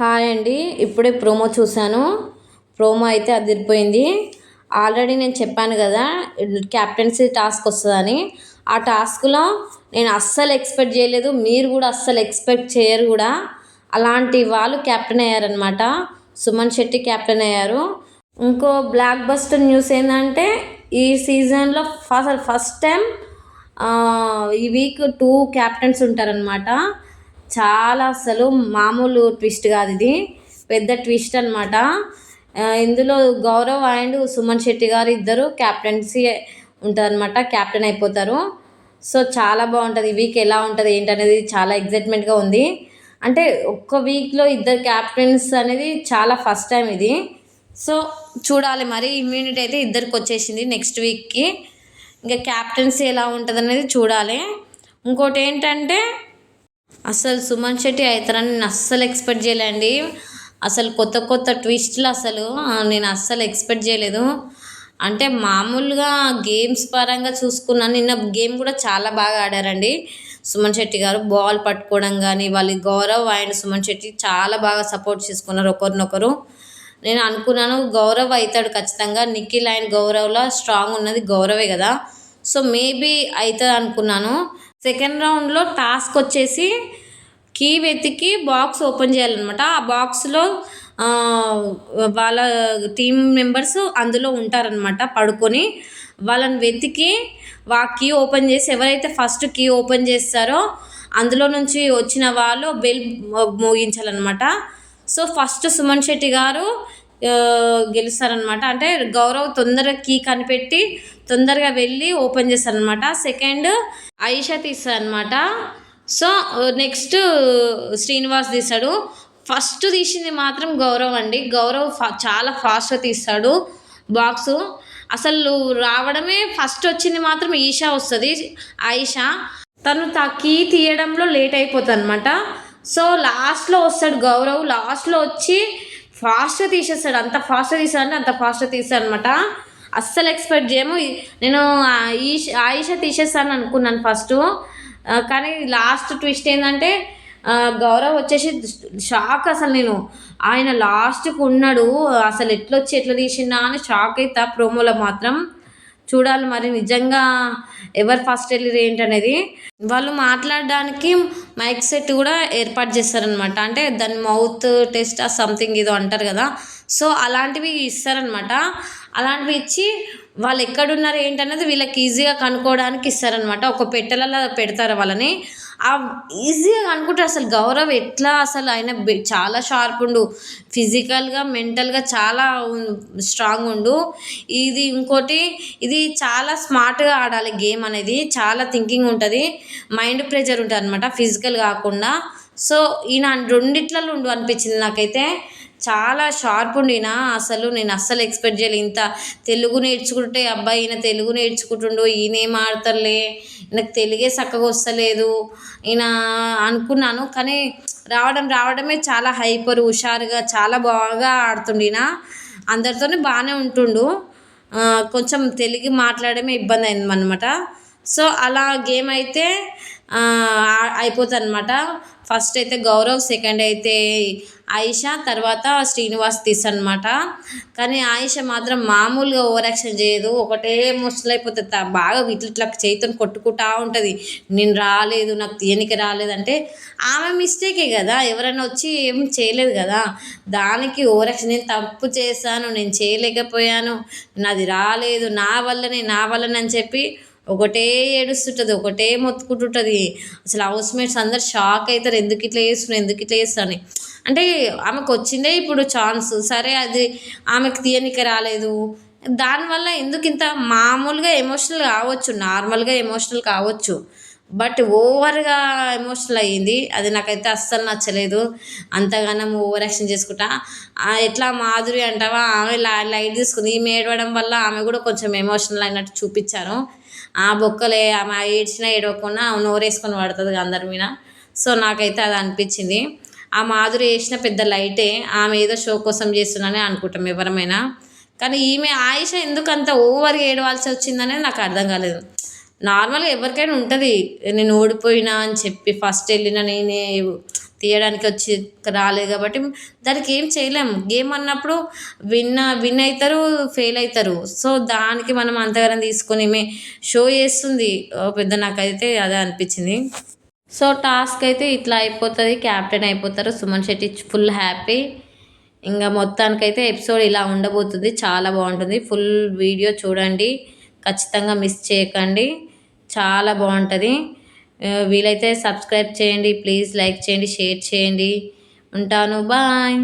Hi అండి. ఇప్పుడే promo చూశాను. ప్రోమో అయితే అదిరిపోయింది. ఆల్రెడీ నేను చెప్పాను కదా క్యాప్టెన్సీ టాస్క్ వస్తుందని. ఆ టాస్క్లో నేను అస్సలు ఎక్స్పెక్ట్ చేయలేదు. మీరు కూడా అస్సలు ఎక్స్పెక్ట్ చేయరు కూడా. అలాంటి వాళ్ళు క్యాప్టెన్ అయ్యారనమాట సుమన్ శెట్టి క్యాప్టెన్ అయ్యారు. ఇంకో బ్లాక్ బస్టర్ న్యూస్ ఏంటంటే ఈ సీజన్లో అసలు ఫస్ట్ టైం ఈ వీక్ టూ క్యాప్టెన్స్ ఉంటారనమాట చాలా అసలు మామూలు ట్విస్ట్ కాదు ఇది. పెద్ద ట్విస్ట్ అనమాట ఇందులో గౌరవ్ అండ్ సుమన్ శెట్టి గారు ఇద్దరు క్యాప్టెన్సీ ఉంటారనమాట క్యాప్టెన్ అయిపోతారు. సో చాలా బాగుంటుంది. ఈ వీక్ ఎలా ఉంటుంది ఏంటనేది చాలా ఎగ్జైట్మెంట్గా ఉంది. అంటే ఒక్క వీక్లో ఇద్దరు క్యాప్టెన్స్ అనేది చాలా ఫస్ట్ టైం ఇది. సో చూడాలి మరి. ఇమ్యూనిటీ అయితే ఇద్దరికి వచ్చేసింది నెక్స్ట్ వీక్కి ఇంకా క్యాప్టెన్సీ ఎలా ఉంటుంది అనేది చూడాలి. ఇంకోటి ఏంటంటే అసలు సుమన్ శెట్టి అవుతారని నేను అస్సలు ఎక్స్పెక్ట్ చేయలేండి. అసలు కొత్త కొత్త ట్విస్ట్లు అసలు నేను అస్సలు ఎక్స్పెక్ట్ చేయలేదు. అంటే మామూలుగా గేమ్స్ పరంగా చూసుకున్నాను నిన్న గేమ్ కూడా చాలా బాగా ఆడారండి. సుమన్ శెట్టి గారు బాల్ పట్టుకోవడం కానీ వాళ్ళ గౌరవ్ అండ్ సుమన్ శెట్టి చాలా బాగా సపోర్ట్ చేసుకున్నారు ఒకరినొకరు. నేను అనుకున్నాను గౌరవ్ అవుతాడు ఖచ్చితంగా. నిఖిల్ అండ్ గౌరవ్లో స్ట్రాంగ్ ఉన్నది గౌరవే కదా. సో మేబీ అవుతుంది అనుకున్నాను. సెకండ్ రౌండ్లో టాస్క్ వచ్చేసి కీ వెతికి బాక్స్ ఓపెన్ చేయాలన్నమాట. ఆ బాక్స్లో వాళ్ళ టీం మెంబర్స్ అందులో ఉంటారనమాట పడుకొని. వాళ్ళని వెతికి వా కీ ఓపెన్ చేసి ఎవరైతే ఫస్ట్ కీ ఓపెన్ చేస్తారో అందులో నుంచి వచ్చిన వాళ్ళు బెల్ మోగించాలన్నమాట. సో ఫస్ట్ సుమన్ శెట్టి గారు గెలుస్తారనమాట అంటే గౌరవ్ తొందరగా కీ కనిపెట్టి తొందరగా వెళ్ళి ఓపెన్ చేస్తారనమాట సెకండ్ ఐషా తీస్తారనమాట సో నెక్స్ట్ శ్రీనివాస్ తీస్తాడు. ఫస్ట్ తీసింది మాత్రం గౌరవ్ అండి. గౌరవ్ ఫా చాలా ఫాస్ట్గా తీస్తాడు బాక్సు. అసలు రావడమే ఫస్ట్ వచ్చింది మాత్రం ఈషా వస్తుంది. ఐషా తను తా కీ తీయడంలో లేట్ అయిపోతుంది అనమాట సో లాస్ట్లో వస్తాడు గౌరవ్. లాస్ట్లో వచ్చి ఫాస్ట్గా తీసేస్తాడు. అంత ఫాస్ట్గా తీసాడంటే అంత ఫాస్ట్గా తీసాడు అనమాట అస్సలు ఎక్స్పెక్ట్ చేయము. నేను ఈష ఆయిష తీసేస్తాను అనుకున్నాను ఫస్ట్ కానీ లాస్ట్ ట్విస్ట్ ఏంటంటే గౌరవ్ వచ్చేసి షాక్ అసలు నేను. ఆయన లాస్ట్కి ఉన్నాడు. అసలు ఎట్లొచ్చి ఎట్లా తీసిందా అని షాక్ అవుతా ప్రోమోలో మాత్రం. చూడాలి మరి నిజంగా ఎవరు ఫస్ట్ వెళ్ళిరు ఏంటనేది. వాళ్ళు మాట్లాడడానికి మైక్ సెట్ కూడా ఏర్పాటు చేస్తారనమాట అంటే దాని మౌత్ టెస్ట్ ఆ సంథింగ్ ఏదో అంటారు కదా. సో అలాంటివి ఇస్తారనమాట అలాంటివి ఇచ్చి వాళ్ళు ఎక్కడున్నారు ఏంటనేది వీళ్ళకి ఈజీగా కనుక్కోవడానికి ఇస్తారనమాట ఒక పెట్టెలలో పెడతారు వాళ్ళని. ఈజీగా అనుకుంటారు. అసలు గౌరవ్ ఎట్లా అసలు ఆయన చాలా షార్ప్ ఉండు. ఫిజికల్గా మెంటల్గా చాలా స్ట్రాంగ్ ఉండు. ఇది ఇంకోటి ఇది చాలా స్మార్ట్గా ఆడాలి గేమ్ అనేది. చాలా థింకింగ్ ఉంటుంది. మైండ్ ప్రెజర్ ఉంటుంది అనమాట ఫిజికల్ కాకుండా. సో ఈయన రెండిట్లలో ఉండు అనిపించింది నాకైతే. చాలా షార్ప్ ఉండిన అసలు నేను అస్సలు ఎక్స్పెక్ట్ చేయలేదు ఇంత తెలుగు నేర్చుకుంటే అబ్బాయి ఈయన తెలుగు నేర్చుకుంటుండు ఈయన ఏం ఆడతారులే నాకు తెలుగే చక్కగా వస్తలేదు. ఈయన అనుకున్నాను కానీ రావడం రావడమే చాలా హైపర్ హుషారుగా చాలా బాగా ఆడుతుండిన అందరితోనే బాగానే ఉంటుండు. కొంచెం తెలుగు మాట్లాడమే ఇబ్బంది అయింది అనమాట సో అలా గేమ్ అయితే అయిపోతుంది అనమాట ఫస్ట్ అయితే గౌరవ్ సెకండ్ అయితే ఆయిషా తర్వాత శ్రీనివాస్ తీస్ అనమాట కానీ ఆయిష మాత్రం మామూలుగా ఓవర్ యాక్షన్ చేయదు. ఒకటే ముసలైపోతుంది. బాగా ఇట్లా చేతిని కొట్టుకుంటా ఉంటుంది. నేను రాలేదు నాకు తీయనికి రాలేదంటే ఆమె మిస్టేకే కదా. ఎవరైనా వచ్చి ఏం చేయలేదు కదా. దానికి ఓవర్ యాక్షన్ నేను తప్పు చేశాను నేను చేయలేకపోయాను నాది రాలేదు నా వల్లనే నా వల్లనే అని చెప్పి ఒకటే ఏడుస్తుంటుంది ఒకటే మొత్తుకుంటుంటుంది. అసలు హౌస్ మేట్స్ అందరు షాక్ అవుతారు ఎందుకు ఇట్లా చేస్తున్నావు ఎందుకు ఇట్లా చేస్తా అంటే ఆమెకు వచ్చిందే ఇప్పుడు ఛాన్స్ సరే అది ఆమెకు తీయనిక రాలేదు. దానివల్ల ఎందుకు ఇంత మామూలుగా ఎమోషనల్ కావచ్చు నార్మల్గా ఎమోషనల్ కావచ్చు. బట్ ఓవర్గా ఎమోషనల్ అయ్యింది. అది నాకైతే అస్సలు నచ్చలేదు. అంతగానం ఓవర్ యాక్షన్ చేసుకుంటా. ఎట్లా మాధురి అంటావా? ఆమె లైట్ తీసుకుంది. ఈమె ఏడవడం వల్ల ఆమె కూడా కొంచెం ఎమోషనల్ అయినట్టు చూపించారు ఆ బొక్కలే ఆమె ఏడ్చినా ఏడవకుండా నోరేసుకొని పడుతుంది అందరి మీద. సో నాకైతే అది అనిపించింది. ఆ మాధురి వేసిన పెద్ద లైటే ఆమె ఏదో షో కోసం చేస్తున్నానే అనుకుంటాం ఎవరమైనా. కానీ ఈమె ఆయుష ఎందుకంత ఓవర్ ఓవర్గా ఏడవాల్సి వచ్చిందనేది నాకు అర్థం కాలేదు. నార్మల్గా ఎవరికైనా ఉంటుంది నేను ఓడిపోయినా అని చెప్పి ఫస్ట్ వెళ్ళిన నేనే తీయడానికి వచ్చి రాలేదు కాబట్టి దానికి ఏం చేయలేము గేమ్ అన్నప్పుడు విన్ విన్ అవుతారు ఫెయిల్ అవుతారు సో దానికి మనం అంతగానం తీసుకొని మే షో చేస్తుంది. ఓ పెద్ద నాకైతే అదే అనిపించింది. సో టాస్క్ అయితే ఇట్లా అయిపోతుంది. క్యాప్టెన్ అయిపోతారు. Suman Shetty full happy. ఇంకా మొత్తానికైతే ఎపిసోడ్ ఇలా ఉండబోతుంది. చాలా బాగుంటుంది. ఫుల్ వీడియో చూడండి. ఖచ్చితంగా మిస్ చేయకండి. చాలా బాగుంటుంది. వీలైతే సబ్స్క్రైబ్ చేయండి ప్లీజ్ లైక్ చేయండి షేర్ చేయండి. ఉంటాను బాయ్.